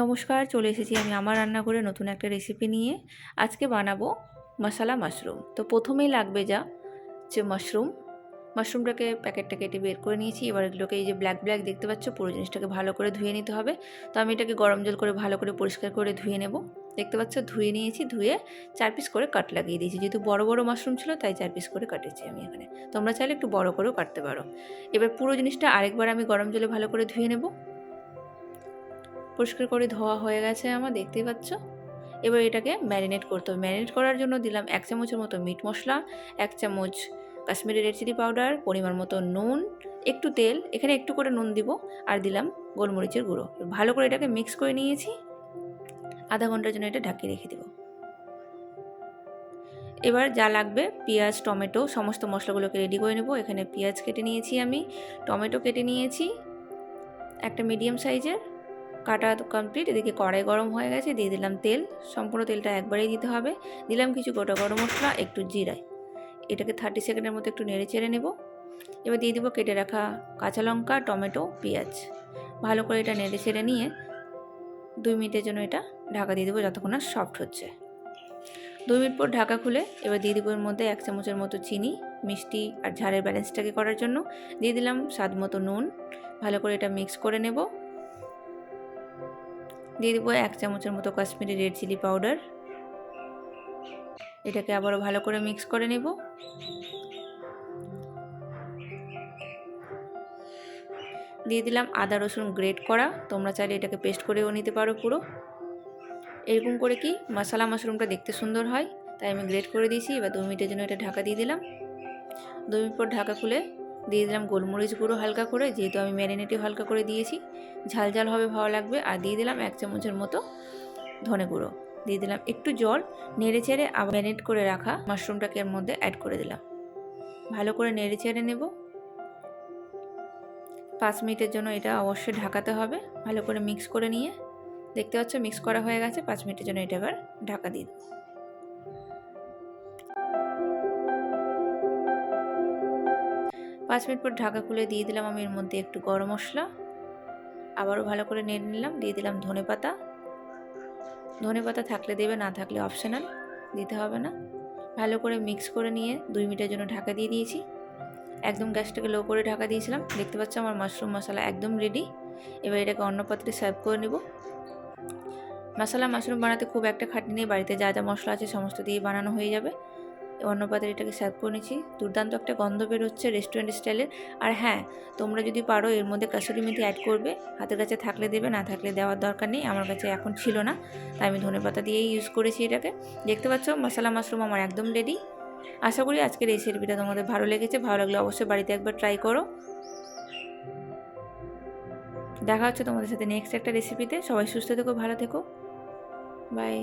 নমস্কার, চলে এসেছি আমি আমার রান্নাঘরে নতুন একটা রেসিপি নিয়ে। আজকে বানাবো মশালা মাশরুম। তো প্রথমেই লাগবে যা, যে মাশরুম। মাশরুমটাকে প্যাকেটটা কেটে বের করে নিয়েছি। এবার এগুলোকে এই যে ব্ল্যাক ব্ল্যাক দেখতে পাচ্ছ, পুরো জিনিসটাকে ভালো করে ধুয়ে নিতে হবে। তো আমি এটাকে গরম জল করে ভালো করে পরিষ্কার করে ধুয়ে নেব। দেখতে পাচ্ছ, ধুয়ে নিয়েছি, ধুয়ে চার পিস করে কাট লাগিয়ে দিয়েছি। যেহেতু বড় বড় মাশরুম ছিল, তাই চার পিস করে কাটেছি আমি এখানে। তোমরা চাইলে একটু বড় করেও কাটতে পারো। এবার পুরো জিনিসটা আরেকবার আমি গরম জলে ভালো করে ধুয়ে নেব। পরিষ্কার করে ধোয়া হয়ে গেছে আমার, দেখতেই পাচ্ছ? এবার এটাকে ম্যারিনেট করতে হবে। ম্যারিনেট করার জন্য দিলাম এক চামচের মতো মিট মশলা, এক চামচ কাশ্মীরি রেড চিলি পাউডার পরিমাণ মতো নুন, একটু তেল, এখানে একটু করে নুন দিব আর দিলাম গোলমরিচের গুঁড়ো। ভালো করে এটাকে মিক্স করে নিয়েছি। আধা ঘণ্টার জন্য এটা ঢাকিয়ে রেখে দেবো। এবার যা লাগবে, পেঁয়াজ, টমেটো, সমস্ত মশলাগুলোকে রেডি করে নেব। এখানে পেঁয়াজ কেটে নিয়েছি আমি, টমেটো কেটে নিয়েছি, একটা মিডিয়াম সাইজের কাটা কমপ্লিট এদিকে কড়াই গরম হয়ে গেছে, দিয়ে দিলাম তেল, সম্পূর্ণ তেলটা একবারেই দিতে হবে, দিলাম কিছু গোটা গরম মশলা, একটু জিরায় এটাকে থার্টি সেকেন্ডের মতো একটু নেড়ে চেড়ে নেব, এবার দিয়ে দিব কেটে রাখা কাঁচা লঙ্কা, টমেটো, পেঁয়াজ, ভালো করে এটা নেড়ে চেড়ে নিয়ে দুই মিনিটের জন্য এটা ঢাকা দিয়ে দেবো যতক্ষণ না সফট হচ্ছে, দুই মিনিট পর ঢাকা খুলে এবার দিয়ে দিব এর মধ্যে এক চামচের মতো চিনি, মিষ্টি আর ঝালের ব্যালেন্সটাকে করার জন্য, দিয়ে দিলাম স্বাদ মতো নুন, ভালো করে এটা মিক্স করে নেব দিয়ে দেবো এক চামচের মতো কাশ্মীরি রেড চিলি পাউডার। এটাকে আবারও ভালো করে মিক্স করে নেব। দিয়ে দিলাম আদা, রসুন গ্রেট করা। তোমরা চাইলে এটাকে পেস্ট করেও নিতে পারো পুরো। এরকম করে কি মশলা মাশরুমটা দেখতে সুন্দর হয়, তাই আমি গ্রেট করে দিয়েছি। এবার দু মিনিটের জন্য এটা ঢাকা দিয়ে দিলাম। দু মিনিট পর ঢাকা খুলে দিয়ে দিলাম গোলমরিচ গুঁড়ো হালকা করে, যেহেতু আমি ম্যারিনেটিভ হালকা করে দিয়েছি। ঝাল ঝাল হবে, ভালো লাগবে। আর দিয়ে দিলাম এক চামচের মতো ধনে গুঁড়ো। দিয়ে দিলাম একটু জল, নেড়ে চেড়ে আবার ম্যারিনেট করে রাখা মাশরুমটাকে এর মধ্যে অ্যাড করে দিলাম। ভালো করে নেড়ে চেড়ে নেব। পাঁচ মিনিটের জন্য এটা অবশ্যই ঢাকাতে হবে। ভালো করে মিক্স করে নিয়ে, দেখতে পাচ্ছ মিক্স করা হয়ে গেছে, পাঁচ মিনিটের জন্য এটা এবার ঢাকা দিয়ে দেবো। পাঁচ মিনিট পর ঢাকা খুলে দিয়ে দিলাম আমি এর মধ্যে একটু গরম মশলা। আবারও ভালো করে নেড়ে নিলাম, দিয়ে দিলাম ধনে পাতা। ধনে পাতা থাকলে দেবে, না থাকলে অপশনাল দিতে হবে না। ভালো করে মিক্স করে নিয়ে দুই মিনিটের জন্য ঢাকা দিয়ে দিয়েছি। একদম গ্যাসটাকে লো করে ঢাকা দিয়েছিলাম। দেখতে পাচ্ছ আমার মাশরুম মশলা একদম রেডি এবার এটাকে অন্য পাত্রে সার্ভ করে নেব। মশলা মাশরুম বানাতে খুব একটা খাটনি নেই, বাড়িতে যা যা মশলা আছে সমস্ত দিয়ে বানানো হয়ে যাবে। অন্য এটাকে সার্ভ করে নিচ্ছি। দুর্দান্ত একটা গন্ধ বেরোচ্ছে রেস্টুরেন্ট স্টাইলের আর হ্যাঁ তোমরা যদি পারো এর মধ্যে কাসুরি মেথি অ্যাড করবে, হাতের কাছে থাকলে দেবে, না থাকলে দেওয়ার দরকার নেই, আমার কাছে এখন ছিল না। তাই আমি ধনে পাতা দিয়েই ইউজ করেছি এটাকে। দেখতে পাচ্ছ মশলা মাশরুম আমার একদম রেডি আশা করি আজকের এই রেসিপিটা তোমাদের ভালো লেগেছে। ভালো লাগলে অবশ্যই বাড়িতে একবার ট্রাই করো। দেখা হচ্ছে তোমাদের সাথে নেক্সট একটা রেসিপিতে সবাই সুস্থ থেকো, ভালো থেকো। বাই